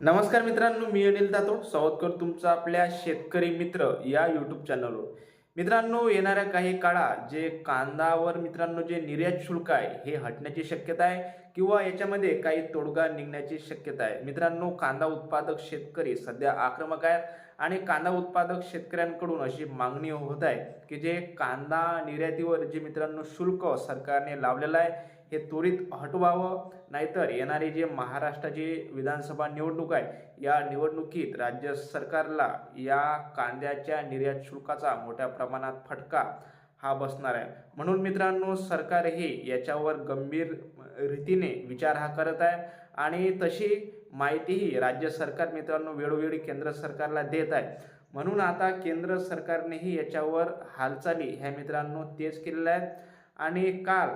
नमस्कार मित्रांनो मी अनिल दातोड. सावधकर तुमचा आपल्या शेतकरी मित्र या यूट्यूब चॅनलवर मित्रांनो येणाऱ्या काही काळात जे कांदावर मित्रांनो जे निर्यात शुल्क आहे हे हटण्याची शक्यता आहे किंवा याच्यामध्ये काही तोडगा निघण्याची शक्यता आहे. मित्रांनो कांदा उत्पादक शेतकरी सध्या आक्रमक आहेत आणि कांदा उत्पादक शेतकऱ्यांकडून अशी मागणी होत आहे की जे कांदा निर्यातीवर जे मित्रांनो शुल्क सरकारने लावलेलं आहे हे त्वरित हटवावं. नाहीतर येणारी जे महाराष्ट्राची विधानसभा निवडणूक आहे या निवडणुकीत राज्य सरकारला या कांद्याच्या निर्यात शुल्काचा मोठ्या प्रमाणात फटका हा बसणार आहे. म्हणून मित्रांनो सरकारही याच्यावर गंभीर रीतीने विचार हा करत आहे आणि तशी माहितीही राज्य सरकार मित्रांनो वेळोवेळी केंद्र सरकारला देत आहे. म्हणून आता केंद्र सरकारनेही याच्यावर हालचाली ह्या मित्रांनो तेच केलेल्या आहेत. आणि काल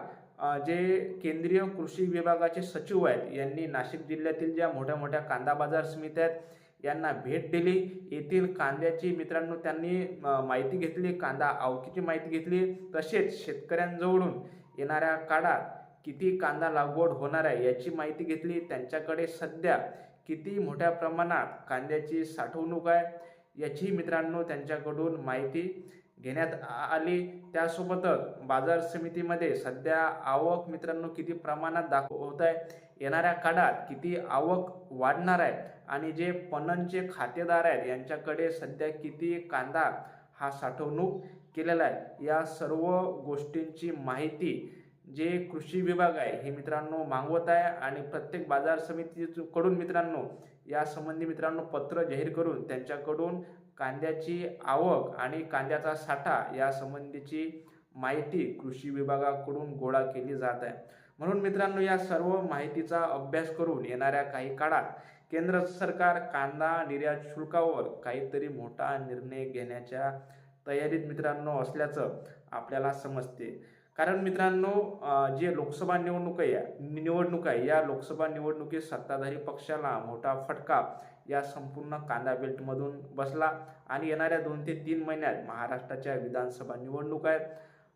जे केंद्रीय कृषी विभागाचे सचिव आहेत यांनी नाशिक जिल्ह्यातील ज्या मोठ्या मोठ्या कांदा बाजार समित्या आहेत यांना भेट दिली. येथील कांद्याची मित्रांनो त्यांनी माहिती घेतली कांदा आवकीची माहिती घेतली. तसेच शेतकऱ्यांजवळून येणाऱ्या काळात किती कांदा लागवड होणार आहे याची माहिती घेतली. त्यांच्याकडे सध्या किती मोठ्या प्रमाणात कांद्याची साठवणूक आहे याची मित्रांनो त्यांच्याकडून माहिती घेण्यात आली. त्यासोबतच बाजार समितीमध्ये सध्या आवक मित्रांनो किती प्रमाणात दाखवत आहे येणाऱ्या काळात किती आवक वाढणार आहे? आणि जे पणनचे खातेदार आहेत यांच्याकडे सध्या किती कांदा हा साठवणूक केलेला आहे? या सर्व गोष्टींची माहिती जे कृषी विभाग आहे हे मित्रांनो मागवत आहे. आणि प्रत्येक बाजार समितीकडून मित्रांनो यासंबंधी मित्रांनो पत्र जाहीर करून त्यांच्याकडून कांद्याची आवक आणि कांद्याचा साठा यासंबंधीची माहिती कृषी विभागाकडून गोळा केली जात आहे. म्हणून मित्रांनो या सर्व माहितीचा अभ्यास करून येणाऱ्या काही काळात केंद्र सरकार कांदा निर्यात शुल्कावर काहीतरी मोठा निर्णय घेण्याच्या तयारीत मित्रांनो असल्याचं आपल्याला समजते. कारण मित्रांनो जे लोकसभा निवडणूक आहे निवडणूक आहे या लोकसभा निवडणुकीत सत्ताधारी पक्षाला मोठा फटका या संपूर्ण कांदा बेल्टमधून बसला आणि येणाऱ्या दोन ते तीन महिन्यात महाराष्ट्राच्या विधानसभा निवडणूक आहेत.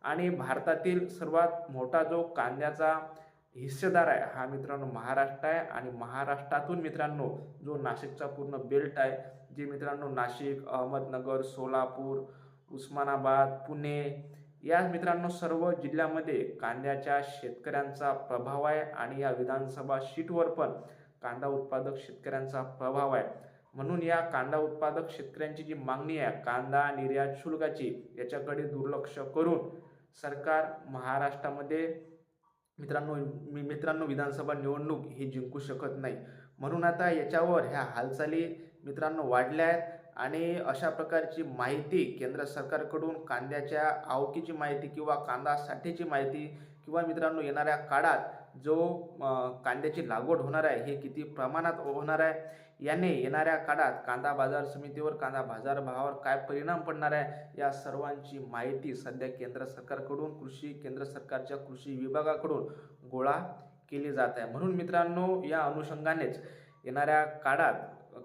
आणि भारतातील सर्वात मोठा जो कांद्याचा हिस्सेदार आहे हा मित्रांनो महाराष्ट्र आहे. आणि महाराष्ट्रातून मित्रांनो जो नाशिकचा पूर्ण बेल्ट आहे जे मित्रांनो नाशिक अहमदनगर सोलापूर उस्मानाबाद पुणे या मित्रांनो सर्व जिल्ह्यामध्ये कांद्याच्या शेतकऱ्यांचा प्रभाव आहे आणि या विधानसभा शीटवर पण कांदा उत्पादक शेतकऱ्यांचा प्रभाव आहे. म्हणून या कांदा उत्पादक शेतकऱ्यांची जी मागणी आहे कांदा निर्यात शुल्काची याच्याकडे दुर्लक्ष करून सरकार महाराष्ट्रामध्ये मित्रांनो मित्रांनो विधानसभा निवडणूक ही जिंकू शकत नाही. म्हणून आता याच्यावर ह्या हालचाली मित्रांनो वाढल्या आहेत. आणि अशा प्रकारची माहिती केंद्र सरकारकडून कांद्याच्या आवकीची माहिती किंवा कांदा साठीची माहिती किंवा मित्रांनो येणाऱ्या काळात जो कांद्याची लागवड होणार आहे हे किती प्रमाणात होणार आहे याने येणाऱ्या काळात कांदा बाजार समितीवर कांदा बाजार भावावर काय परिणाम पडणार आहे या सर्वांची माहिती सध्या केंद्र सरकारकडून कृषी केंद्र सरकारच्या कृषी विभागाकडून गोळा केली जात आहे. म्हणून मित्रांनो या अनुषंगानेच येणाऱ्या काळात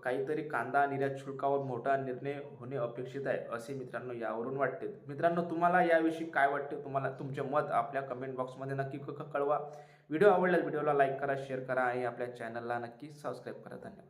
काहीतरी कांदा निर्यात शुल्कावर मोठा निर्णय होणे अपेक्षित आहे असे मित्रांनो यावरून वाटते. मित्रांनो तुम्हाला याविषयी काय वाटते? तुम्हाला तुमचे मत आपल्या कमेंट बॉक्समध्ये नक्की कळवा व्हिडिओ आवडल्यास व्हिडिओला लाईक करा शेअर करा आणि आपल्या चॅनलला नक्की सबस्क्राईब करा. धन्यवाद.